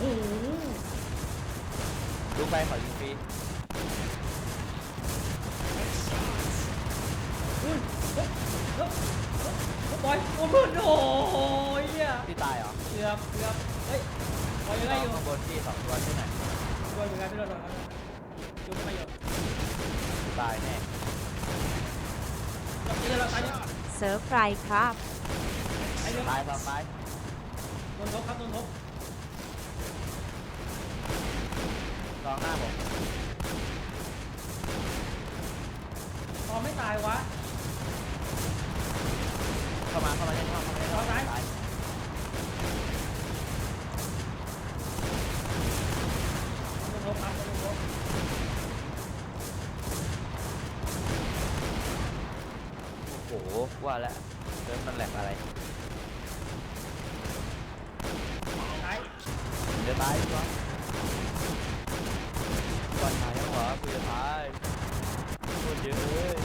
โหดูไปขอยิงฟรีอุ้ยเฮ้ยเฮ้ยเฮ้ยเฮ้ยบอยโอ้โหโอ้ยเหี้ยพี่ตายเหรอเกือบเกือบเฮ้ยบอยยังไงอยู่ข้างบนพี่สองตัวที่ไหนบอยเหมือนกันพี่โดนโดนอยู่ไม่อยู่ตายแน่เราตีเราตายเนี่ยเซิร์ฟไฟครับตายเยอะตายสองตายโดนทบครับโดนทบ สองหน้าผมพอไม่ตายวะ เข้ามาเข้ามาเล่นเข้ามาเล่นเอาซ้ายตายโดนทบครับโดนทบโอ้โหว่าแล้วเดินมันแหลกอะไร ตาย เดี๋ยว ตายก่อนก่อนตายังหรอกูจะตายโคตรเยอะเลย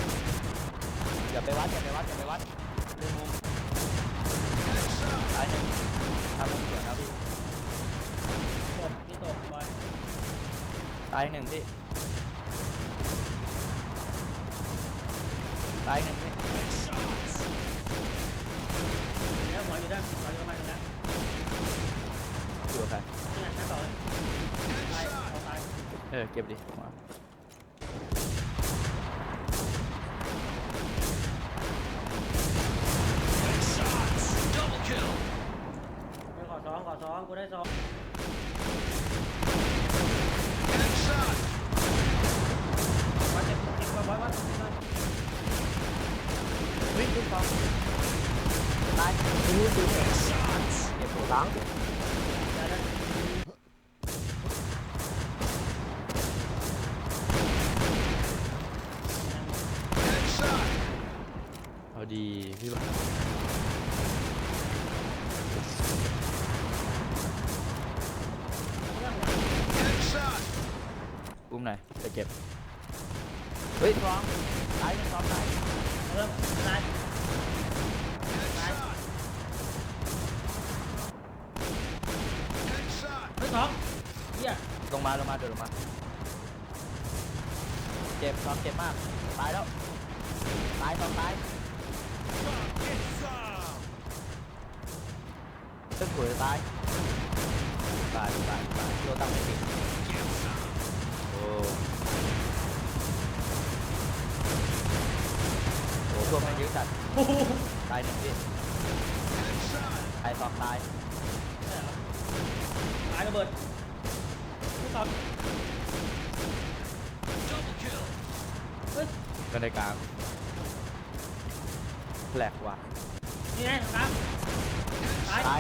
อย่าไปวัดอย่าไปวัดอย่าไปวัดเล่นมุมตายหนึ่งทำมุมเสียงนะพี่ตบพี่ตบบอยตายหนึ่งพี่ตายหนึ่งพี่แล้วหมออยู่ด้านหมออยู่ประมาณนี้นะอ ออเก็บดิมาไปขอสองขอสองกูได้สองวัดเจ็บเจ็บวัดวัดวัดวิ่งขึ้นต่อตายดูดูเก็บหลัง ดีพี่บ้าอุ้มหน่อยจะเก็บ เฮ้ยสองตายหนึ่งสองตายเริ่มตายตายเฮ้ยสองเหี้ยลงมาลงมาเดินลงมา เจ็บสองเจ็บมาก ตายแล้ว ตายสองตาย ตึ้งหัวจะตายตายตายตายโดนตั้งไม่ติดโอ้โหพวกมันเยอะจัดตายหนึ่งพี่ตายสองตายตายระเบิดพี่สองเฮ้ยก็ในกลาง แหลกว่ะ นี่ไงครับตายตาย